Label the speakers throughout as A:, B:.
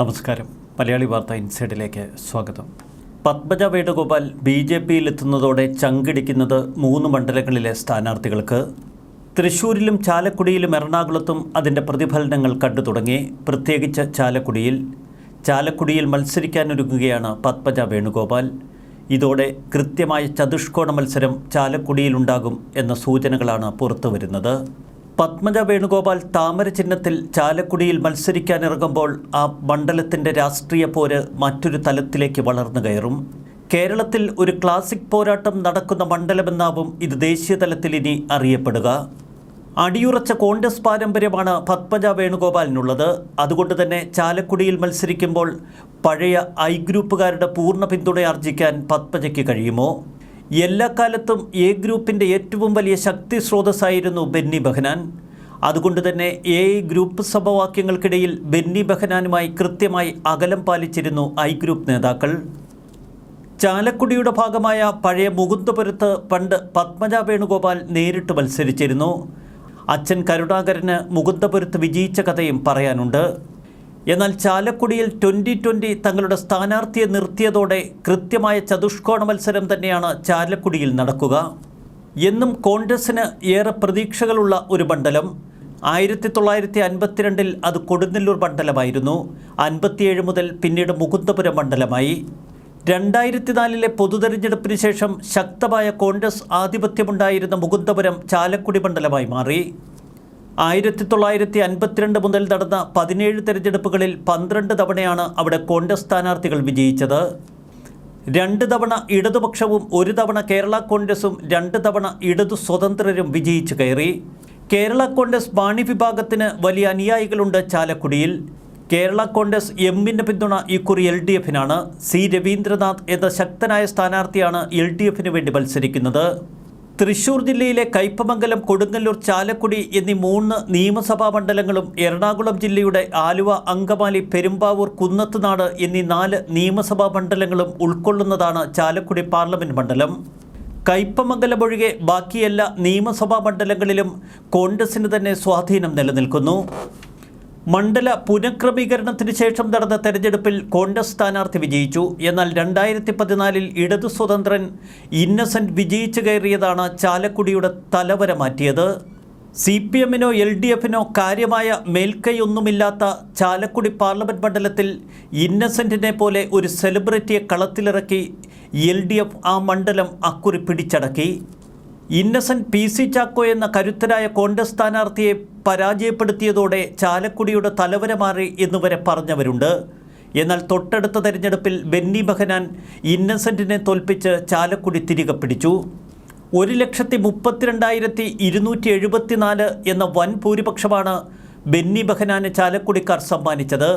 A: നമസ്കാരം. മലയാളി വാർത്ത ഇൻസൈഡിലേക്ക് സ്വാഗതം. പത്മജ വേണുഗോപാൽ ബി ജെ പിയിൽ എത്തുന്നതോടെ ചങ്കിടിക്കുന്നത് മൂന്ന് മണ്ഡലങ്ങളിലെ സ്ഥാനാർത്ഥികൾക്ക്. തൃശ്ശൂരിലും ചാലക്കുടിയിലും എറണാകുളത്തും അതിന്റെ പ്രതിഫലനങ്ങൾ കണ്ടു തുടങ്ങി. പ്രത്യേകിച്ച് ചാലക്കുടിയിൽ. ചാലക്കുടിയിൽ മത്സരിക്കാനൊരുങ്ങുകയാണ് പത്മജ വേണുഗോപാൽ. ഇതോടെ കൃത്യമായ ചതുഷ്കോണ മത്സരം ചാലക്കുടിയിലുണ്ടാകും എന്ന സൂചനകളാണ് പുറത്തുവരുന്നത്. പത്മജ വേണുഗോപാൽ താമര ചിഹ്നത്തിൽ ചാലക്കുടിയിൽ മത്സരിക്കാനിറങ്ങുമ്പോൾ ആ മണ്ഡലത്തിന്റെ രാഷ്ട്രീയ പോര് മറ്റൊരു തലത്തിലേക്ക് വളർന്നു കയറും. കേരളത്തിൽ ഒരു ക്ലാസിക് പോരാട്ടം നടക്കുന്ന മണ്ഡലമെന്നാവും ഇത് ദേശീയ തലത്തിൽ ഇനി അറിയപ്പെടുക. അടിയുറച്ച കോൺഗ്രസ് പാരമ്പര്യമാണ് പത്മജ വേണുഗോപാലിനുള്ളത് അതുകൊണ്ട് തന്നെ ചാലക്കുടിയിൽ മത്സരിക്കുമ്പോൾ പഴയ ഐ ഗ്രൂപ്പുകാരുടെ പൂർണ പിന്തുണ ആർജിക്കാൻ പത്മജയ്ക്ക് കഴിയുമോ? എല്ലാ കാലത്തും എ ഗ്രൂപ്പിന്റെ ഏറ്റവും വലിയ ശക്തി സ്രോതസ്സായിരുന്നു ബെന്നി ബെഹനാൻ. അതുകൊണ്ട് തന്നെ എ ഗ്രൂപ്പ് സഭവാക്യങ്ങൾക്കിടയിൽ ബെന്നി ബെഹനാനുമായി കൃത്യമായി അകലം പാലിച്ചിരുന്നു ഐ ഗ്രൂപ്പ് നേതാക്കൾ. ചാലക്കുടിയുടെ ഭാഗമായ പഴയ മുകുന്ദപുരത്ത് പണ്ട് പത്മജ വേണുഗോപാൽ നേരിട്ട് മത്സരിച്ചിരുന്നു. അച്ഛൻ കരുണാകരന് മുകുന്ദപുരത്ത് വിജയിച്ച കഥയും പറയാനുണ്ട്. എന്നാൽ ചാലക്കുടിയിൽ ട്വന്റി ട്വന്റി തങ്ങളുടെ സ്ഥാനാർത്ഥിയെ നിർത്തിയതോടെ കൃത്യമായ ചതുഷ്കോണ മത്സരം തന്നെയാണ് ചാലക്കുടിയിൽ നടക്കുക. എന്നും കോൺഗ്രസിന് ഏറെ പ്രതീക്ഷകളുള്ള ഒരു മണ്ഡലം. ആയിരത്തി തൊള്ളായിരത്തി അൻപത്തിരണ്ടിൽ അത് കൊടുങ്ങല്ലൂർ മണ്ഡലമായിരുന്നു. അൻപത്തിയേഴ് മുതൽ പിന്നീട് മുകുന്ദപുരം മണ്ഡലമായി. രണ്ടായിരത്തി നാലിലെ പൊതുതെരഞ്ഞെടുപ്പിന് ശേഷം ശക്തമായ കോൺഗ്രസ് ആധിപത്യമുണ്ടായിരുന്ന മുകുന്ദപുരം ചാലക്കുടി മണ്ഡലമായി മാറി. ആയിരത്തി തൊള്ളായിരത്തി അൻപത്തിരണ്ട് മുതൽ നടന്ന പതിനേഴ് തെരഞ്ഞെടുപ്പുകളിൽ പന്ത്രണ്ട് തവണയാണ് അവിടെ കോൺഗ്രസ് സ്ഥാനാർത്ഥികൾ വിജയിച്ചത്. രണ്ട് തവണ ഇടതുപക്ഷവും ഒരു തവണ കേരള കോൺഗ്രസും രണ്ട് തവണ ഇടതു സ്വതന്ത്രരും വിജയിച്ചു കയറി. കേരള കോൺഗ്രസ് ബാണി വിഭാഗത്തിന് വലിയ അനുയായികളുണ്ട് ചാലക്കുടിയിൽ. കേരള കോൺഗ്രസ് എമ്മിന്റെ പിന്തുണ ഇക്കുറി എൽ ഡി എഫിനാണ്. സി രവീന്ദ്രനാഥ് എന്ന ശക്തനായ സ്ഥാനാർത്ഥിയാണ് എൽ ഡി എഫിന് വേണ്ടി മത്സരിക്കുന്നത്. തൃശൂർ ജില്ലയിലെ കയ്പമംഗലം കൊടുങ്ങല്ലൂർ ചാലക്കുടി എന്നീ മൂന്ന് നിയമസഭാ മണ്ഡലങ്ങളും എറണാകുളം ജില്ലയുടെ ആലുവ അങ്കമാലി പെരുമ്പാവൂർ കുന്നത്തുനാട് എന്നീ നാല് നിയമസഭാ മണ്ഡലങ്ങളും ഉൾക്കൊള്ളുന്നതാണ് ചാലക്കുടി പാർലമെന്റ് മണ്ഡലം. കയ്പമംഗലം ഒഴികെ ബാക്കി എല്ലാ നിയമസഭാ മണ്ഡലങ്ങളിലും കോൺഗ്രസിന് തന്നെ സ്വാധീനം നിലനിൽക്കുന്നു. മണ്ഡല പുനഃക്രമീകരണത്തിന് ശേഷം നടന്ന തെരഞ്ഞെടുപ്പിൽ കോൺഗ്രസ് സ്ഥാനാർത്ഥി വിജയിച്ചു. എന്നാൽ രണ്ടായിരത്തി പതിനാലിൽ ഇടതു സ്വതന്ത്രൻ ഇന്നസെന്റ് വിജയിച്ചു കയറിയതാണ് ചാലക്കുടിയുടെ തലവര മാറ്റിയത്. സി പി എമ്മിനോ എൽ ഡി എഫിനോ കാര്യമായ മേൽക്കൈയൊന്നുമില്ലാത്ത ചാലക്കുടി പാർലമെന്റ് മണ്ഡലത്തിൽ ഇന്നസെന്റിനെ പോലെ ഒരു സെലിബ്രിറ്റിയെ കളത്തിലിറക്കി എൽ ഡി എഫ് ആ മണ്ഡലം അക്കുറി പിടിച്ചടക്കി. ഇന്നസെന്റ് പി സി ചാക്കോ എന്ന കരുത്തരായ കോൺഗ്രസ് സ്ഥാനാർത്ഥിയെ പരാജയപ്പെടുത്തിയതോടെ ചാലക്കുടിയുടെ തലവര മാറി എന്നുവരെ പറഞ്ഞവരുണ്ട്. എന്നാൽ തൊട്ടടുത്ത തെരഞ്ഞെടുപ്പിൽ ബെന്നി ബഹനാൻ ഇന്നസെന്റിനെ തോൽപ്പിച്ച് ചാലക്കുടി തിരികെ പിടിച്ചു. ഒരു ലക്ഷത്തി മുപ്പത്തിരണ്ടായിരത്തി ഇരുന്നൂറ്റി എഴുപത്തിനാല് എന്ന വൻ ഭൂരിപക്ഷമാണ് ബെന്നി ബഹനാന് ചാലക്കുടിക്കാർ സമ്മാനിച്ചത്.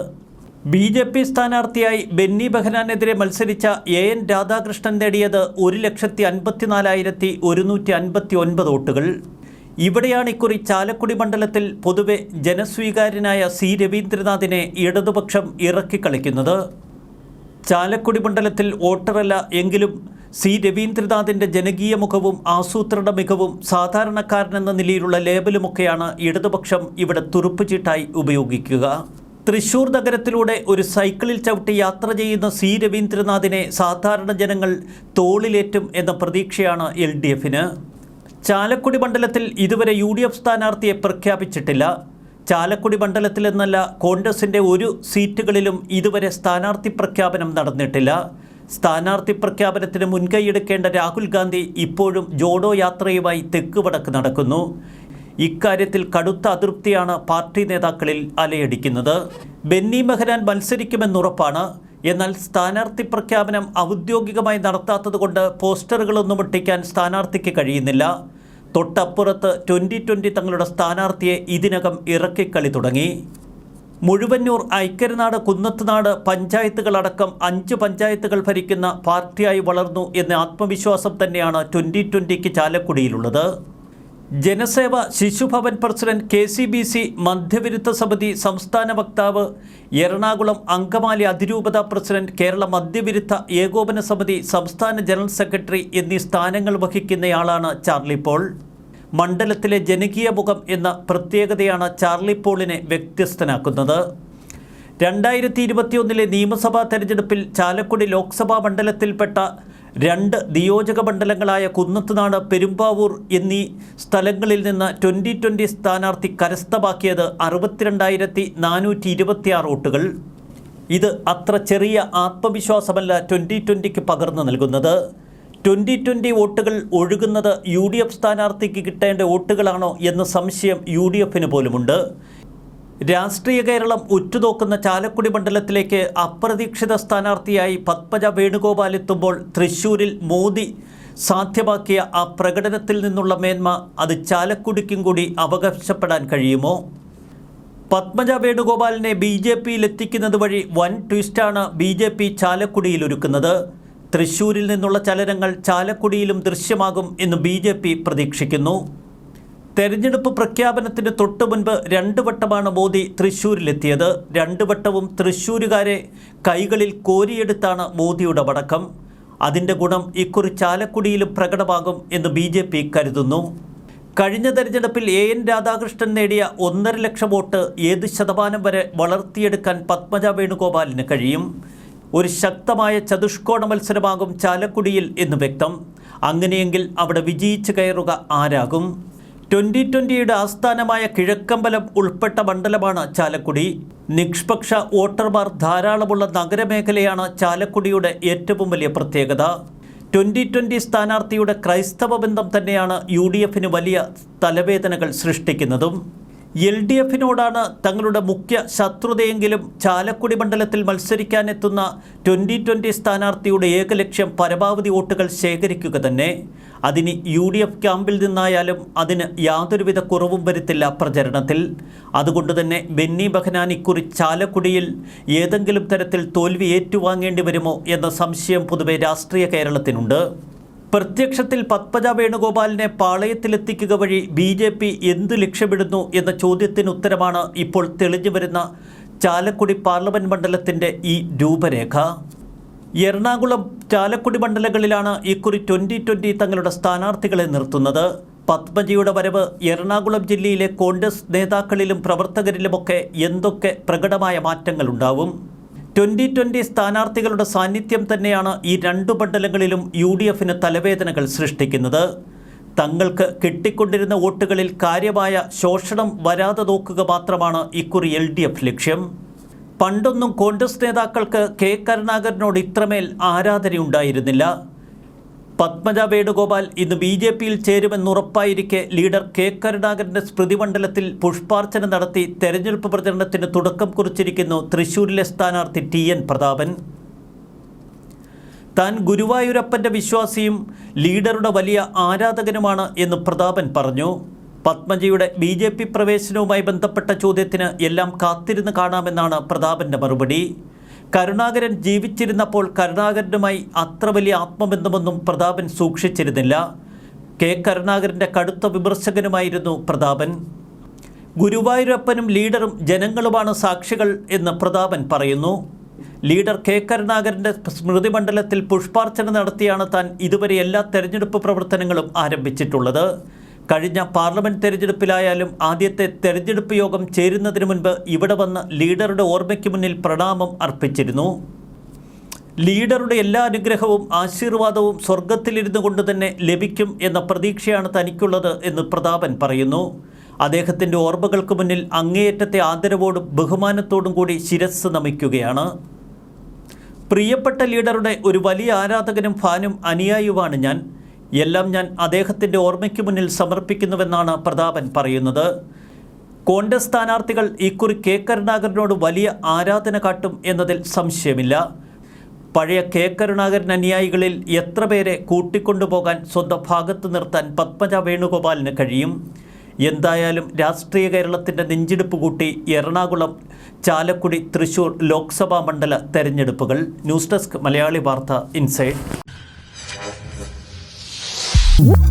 A: ബി ജെ പി സ്ഥാനാർത്ഥിയായി ബെന്നി ബെഹനാനെതിരെ മത്സരിച്ച എ എൻ രാധാകൃഷ്ണൻ നേടിയത് ഒരു ലക്ഷത്തി അൻപത്തിനാലായിരത്തി ഒരുന്നൂറ്റി അൻപത്തി ഒൻപത് വോട്ടുകൾ. ഇവിടെയാണ് ഇക്കുറി ചാലക്കുടി മണ്ഡലത്തിൽ പൊതുവെ ജനസ്വീകാര്യനായ സി രവീന്ദ്രനാഥിനെ ഇടതുപക്ഷം ഇറക്കിക്കളിക്കുന്നത് ചാലക്കുടി മണ്ഡലത്തിൽ വോട്ടറല്ല എങ്കിലും സി രവീന്ദ്രനാഥിന്റെ ജനകീയ മുഖവും ആസൂത്രണ മികവും സാധാരണക്കാരനെന്ന നിലയിലുള്ള ലേബലുമൊക്കെയാണ് ഇടതുപക്ഷം ഇവിടെ തുറുപ്പുചീട്ടായി ഉപയോഗിക്കുക. തൃശൂർ നഗരത്തിലൂടെ ഒരു സൈക്കിളിൽ ചവിട്ടി യാത്ര ചെയ്യുന്ന സി രവീന്ദ്രനാഥിനെ സാധാരണ ജനങ്ങൾ തോളിലേറ്റും എന്ന പ്രതീക്ഷയാണ് എൽ ഡി എഫിന്. ചാലക്കുടി മണ്ഡലത്തിൽ ഇതുവരെ യു ഡി എഫ് സ്ഥാനാർത്ഥിയെ പ്രഖ്യാപിച്ചിട്ടില്ല. ചാലക്കുടി മണ്ഡലത്തിൽ എന്നല്ല കോൺഗ്രസിന്റെ ഒരു സീറ്റുകളിലും ഇതുവരെ സ്ഥാനാർത്ഥി പ്രഖ്യാപനം നടന്നിട്ടില്ല. സ്ഥാനാർത്ഥി പ്രഖ്യാപനത്തിന് മുൻകൈയെടുക്കേണ്ട രാഹുൽ ഗാന്ധി ഇപ്പോഴും ജോഡോ യാത്രയുമായി തെക്ക് വടക്ക് നടക്കുന്നു. ഇക്കാര്യത്തിൽ കടുത്ത അതൃപ്തിയാണ് പാർട്ടി നേതാക്കളിൽ അലയടിക്കുന്നത്. ബെന്നി മെഹ്റാൻ മത്സരിക്കുമെന്നുറപ്പാണ്. എന്നാൽ സ്ഥാനാർത്ഥി പ്രഖ്യാപനം ഔദ്യോഗികമായി നടത്താത്തതുകൊണ്ട് പോസ്റ്ററുകളൊന്നും ഒട്ടിക്കാൻ സ്ഥാനാർത്ഥിക്ക് കഴിയുന്നില്ല. തൊട്ടപ്പുറത്ത് ട്വന്റി ട്വന്റി തങ്ങളുടെ സ്ഥാനാർത്ഥിയെ ഇതിനകം ഇറക്കിക്കളി തുടങ്ങി. മുഴുവന്നൂർ ഐക്കരനാട് കുന്നത്തുനാട് പഞ്ചായത്തുകളടക്കം അഞ്ച് പഞ്ചായത്തുകൾ ഭരിക്കുന്ന പാർട്ടിയായി വളർന്നു എന്ന ആത്മവിശ്വാസം തന്നെയാണ് ട്വന്റി ട്വന്റിക്ക് ചാലക്കുടിയിലുള്ളത്. Janaseva Shishubhavan president K C B C മദ്യവിരുദ്ധ സമിതി സംസ്ഥാന വക്താവ് എറണാകുളം അങ്കമാലി അതിരൂപത പ്രസിഡന്റ് കേരള മദ്യവിരുദ്ധ ഏകോപന സമിതി സംസ്ഥാന ജനറൽ സെക്രട്ടറി എന്നീ സ്ഥാനങ്ങൾ വഹിക്കുന്നയാളാണ് ചാർലി പോൾ. മണ്ഡലത്തിലെ ജനകീയ മുഖം എന്ന പ്രത്യേകതയാണ് ചാർലി പോളിനെ വ്യത്യസ്തനാക്കുന്നത്. രണ്ടായിരത്തി ഇരുപത്തിയൊന്നിലെ നിയമസഭാ തെരഞ്ഞെടുപ്പിൽ ചാലക്കുടി ലോക്സഭാ മണ്ഡലത്തിൽപ്പെട്ട രണ്ട് നിയോജക മണ്ഡലങ്ങളായ കുന്നത്തുനാട് പെരുമ്പാവൂർ എന്നീ സ്ഥലങ്ങളിൽ നിന്ന് ട്വന്റി ട്വന്റി സ്ഥാനാർത്ഥി കരസ്ഥമാക്കിയത് അറുപത്തിരണ്ടായിരത്തി നാനൂറ്റി ഇരുപത്തിയാറ് വോട്ടുകൾ. ഇത് അത്ര ചെറിയ ആത്മവിശ്വാസമല്ല ട്വന്റി ട്വന്റിക്ക് പകർന്നു നൽകുന്നത്. ട്വന്റി ട്വന്റി വോട്ടുകൾ ഒഴുകുന്നത് യു ഡി എഫ് സ്ഥാനാർത്ഥിക്ക് കിട്ടേണ്ട വോട്ടുകളാണോ എന്ന സംശയം യു ഡി എഫിന് പോലുമുണ്ട്. രാഷ്ട്രീയ കേരളം ഉറ്റുനോക്കുന്ന ചാലക്കുടി മണ്ഡലത്തിലേക്ക് അപ്രതീക്ഷിത സ്ഥാനാർത്ഥിയായി പത്മജ വേണുഗോപാൽ എത്തുമ്പോൾ തൃശൂരിൽ മോദി സാധ്യമാക്കിയ ആ പ്രകടനത്തിൽ നിന്നുള്ള മേന്മ അത് ചാലക്കുടിക്കും കൂടി അവകാശപ്പെടാൻ കഴിയുമോ? പത്മജ വേണുഗോപാലിനെ ബി ജെ പിയിൽ എത്തിക്കുന്നത് വഴി വൻ ട്വിസ്റ്റാണ് ബി ജെ പി ചാലക്കുടിയിൽ ഒരുക്കുന്നത്. തൃശ്ശൂരിൽ നിന്നുള്ള ചലനങ്ങൾ ചാലക്കുടിയിലും ദൃശ്യമാകും എന്ന് ബി പ്രതീക്ഷിക്കുന്നു. തെരഞ്ഞെടുപ്പ് പ്രഖ്യാപനത്തിന് തൊട്ടു മുൻപ് രണ്ടു വട്ടമാണ് മോദി തൃശ്ശൂരിലെത്തിയത് രണ്ടു വട്ടവും തൃശൂരുകാരെ കൈകളിൽ കോരിയെടുത്താണ് മോദിയുടെ വടക്കം. അതിന്റെ ഗുണം ഇക്കുറി ചാലക്കുടിയിലും പ്രകടമാകും എന്ന് ബി ജെ പി കരുതുന്നു. കഴിഞ്ഞ തെരഞ്ഞെടുപ്പിൽ എ എൻ രാധാകൃഷ്ണൻ നേടിയ ഒന്നര ലക്ഷം വോട്ട് ഏത് ശതമാനം വരെ വളർത്തിയെടുക്കാൻ പത്മജ വേണുഗോപാലിന് കഴിയും. ഒരു ശക്തമായ ചതുഷ്കോണ മത്സരമാകും ചാലക്കുടിയിൽ എന്ന് വ്യക്തം. അങ്ങനെയെങ്കിൽ അവിടെ വിജയിച്ചു കയറുക ആരാകും? ട്വന്റി ട്വന്റിയുടെ ആസ്ഥാനമായ കിഴക്കമ്പലം ഉൾപ്പെട്ട മണ്ഡലമാണ് ചാലക്കുടി. നിഷ്പക്ഷ വോട്ടർമാർ ധാരാളമുള്ള നഗരമേഖലയാണ് ചാലക്കുടിയുടെ ഏറ്റവും വലിയ പ്രത്യേകത. ട്വന്റി ട്വന്റി സ്ഥാനാർത്ഥിയുടെ ക്രൈസ്തവ ബന്ധം തന്നെയാണ് യു ഡി എഫിന് വലിയ തലവേദനകൾ സൃഷ്ടിക്കുന്നതും. എൽ ഡി എഫിനോടാണ് തങ്ങളുടെ മുഖ്യ ശത്രുതയെങ്കിലും ചാലക്കുടി മണ്ഡലത്തിൽ മത്സരിക്കാനെത്തുന്ന ട്വന്റി ട്വന്റി സ്ഥാനാർത്ഥിയുടെ ഏക ലക്ഷ്യം പരമാവധി വോട്ടുകൾ ശേഖരിക്കുക തന്നെ. അതിന് യു ഡി എഫ് ക്യാമ്പിൽ നിന്നായാലും അതിന് യാതൊരുവിധ കുറവും വരുത്തില്ല പ്രചരണത്തിൽ. അതുകൊണ്ട് തന്നെ ബെന്നി ബഹനാൻ ഇക്കുറി ചാലക്കുടിയിൽ ഏതെങ്കിലും തരത്തിൽ തോൽവി ഏറ്റുവാങ്ങേണ്ടി വരുമോ എന്ന സംശയം പൊതുവെ രാഷ്ട്രീയ കേരളത്തിനുണ്ട്. പ്രത്യക്ഷത്തിൽ പത്മജ വേണുഗോപാലിനെ പാളയത്തിലെത്തിക്കുക വഴി ബി ജെ പി എന്തു ലക്ഷ്യമിടുന്നു എന്ന ചോദ്യത്തിന് ഉത്തരമാണ് ഇപ്പോൾ തെളിഞ്ഞു വരുന്ന ചാലക്കുടി പാർലമെന്റ് മണ്ഡലത്തിന്റെ ഈ രൂപരേഖ. എറണാകുളം ചാലക്കുടി മണ്ഡലങ്ങളിലാണ് ഇക്കുറി ട്വന്റി ട്വന്റി തങ്ങളുടെ സ്ഥാനാർത്ഥികളെ നിർത്തുന്നത്. പത്മജിയുടെ വരവ് എറണാകുളം ജില്ലയിലെ കോൺഗ്രസ് നേതാക്കളിലും പ്രവർത്തകരിലുമൊക്കെ എന്തൊക്കെ പ്രകടമായ മാറ്റങ്ങളുണ്ടാവും? ട്വന്റി ട്വന്റി സ്ഥാനാർത്ഥികളുടെ സാന്നിധ്യം തന്നെയാണ് ഈ രണ്ടു മണ്ഡലങ്ങളിലും യു ഡി എഫിന് തലവേദനകൾ സൃഷ്ടിക്കുന്നത്. തങ്ങൾക്ക് കിട്ടിക്കൊണ്ടിരുന്ന വോട്ടുകളിൽ കാര്യമായ ശോഷണം വരാതെ നോക്കുക മാത്രമാണ് ഇക്കുറി എൽ ഡി എഫ് ലക്ഷ്യം. പണ്ടൊന്നും കോൺഗ്രസ് നേതാക്കൾക്ക് കെ. കരുണാകരനോട് ഇത്രമേൽ ആരാധനയുണ്ടായിരുന്നില്ല. പത്മജ വേണുഗോപാൽ ഇന്ന് ബി ജെ പിയിൽ ചേരുമെന്നുറപ്പായിരിക്കെ ലീഡർ കെ. കരുണാകരന്റെ സ്മൃതിമണ്ഡലത്തിൽ പുഷ്പാർച്ചന നടത്തി തെരഞ്ഞെടുപ്പ് പ്രചരണത്തിന് തുടക്കം കുറിച്ചിരിക്കുന്നു തൃശൂരിലെ സ്ഥാനാർത്ഥി ടി. എൻ. പ്രതാപൻ. താൻ ഗുരുവായൂരപ്പന്റെ വിശ്വാസിയും ലീഡറുടെ വലിയ ആരാധകനുമാണ് എന്ന് പ്രതാപൻ പറഞ്ഞു. പത്മജിയുടെ ബി ജെ പി പ്രവേശനവുമായി ബന്ധപ്പെട്ട ചോദ്യത്തിന് എല്ലാം കാത്തിരുന്ന് കാണാമെന്നാണ് പ്രതാപന്റെ മറുപടി. കരുണാകരൻ ജീവിച്ചിരുന്നപ്പോൾ കരുണാകരനുമായി അത്ര വലിയ ആത്മബന്ധമൊന്നും പ്രതാപൻ സൂക്ഷിച്ചിരുന്നില്ല. കെ കരുണാകരന്റെ കടുത്ത വിമർശകനുമായിരുന്നു പ്രതാപൻ. ഗുരുവായൂരപ്പനും ലീഡറും ജനങ്ങളുമാണ് സാക്ഷികൾ എന്ന് പ്രതാപൻ പറയുന്നു. ലീഡർ കെ കരുണാകരന്റെ സ്മൃതി മണ്ഡലത്തിൽ പുഷ്പാർച്ചന നടത്തിയാണ് താൻ ഇതുവരെ എല്ലാ തെരഞ്ഞെടുപ്പ് പ്രവർത്തനങ്ങളും ആരംഭിച്ചിട്ടുള്ളത്. കഴിഞ്ഞ പാർലമെന്റ് തെരഞ്ഞെടുപ്പിലായാലും ആദ്യത്തെ തെരഞ്ഞെടുപ്പ് യോഗം ചേരുന്നതിന് മുൻപ് ഇവിടെ വന്ന് ലീഡറുടെ ഓർമ്മയ്ക്ക് മുന്നിൽ പ്രണാമം അർപ്പിച്ചിരുന്നു. ലീഡറുടെ എല്ലാ അനുഗ്രഹവും ആശീർവാദവും സ്വർഗത്തിലിരുന്നു കൊണ്ട് തന്നെ ലഭിക്കും എന്ന പ്രതീക്ഷയാണ് തനിക്കുള്ളത് എന്ന് പ്രതാപൻ പറയുന്നു. അദ്ദേഹത്തിന്റെ ഓർമ്മകൾക്ക് മുന്നിൽ അങ്ങേയറ്റത്തെ ആദരവോടും ബഹുമാനത്തോടും കൂടി ശിരസ് നമിക്കുകയാണ്. പ്രിയപ്പെട്ട ലീഡറുടെ ഒരു വലിയ ആരാധകനും ഫാനും അനുയായിയുമാണ് ഞാൻ. എല്ലാം ഞാൻ അദ്ദേഹത്തിന്റെ ഓർമ്മയ്ക്ക് മുന്നിൽ സമർപ്പിക്കുന്നുവെന്നാണ് പ്രതാപൻ പറയുന്നത്. കോൺഗ്രസ് സ്ഥാനാർത്ഥികൾ ഇക്കുറി കെ. കരുണാകരനോട് വലിയ ആരാധന കാട്ടും എന്നതിൽ സംശയമില്ല. പഴയ കെ. കരുണാകരൻ അനുയായികളിൽ എത്ര പേരെ കൂട്ടിക്കൊണ്ടുപോകാൻ സ്വന്തം ഭാഗത്ത് നിർത്താൻ പത്മജ വേണുഗോപാലിന് കഴിയും? എന്തായാലും രാഷ്ട്രീയ കേരളത്തിന്റെ നെഞ്ചിടിപ്പ് കൂട്ടി എറണാകുളം ചാലക്കുടി തൃശൂർ ലോക്സഭാ മണ്ഡല തെരഞ്ഞെടുപ്പുകൾ. ന്യൂസ് ഡെസ്ക് മലയാളി വാർത്ത ഇൻസൈഡ്. Whoop.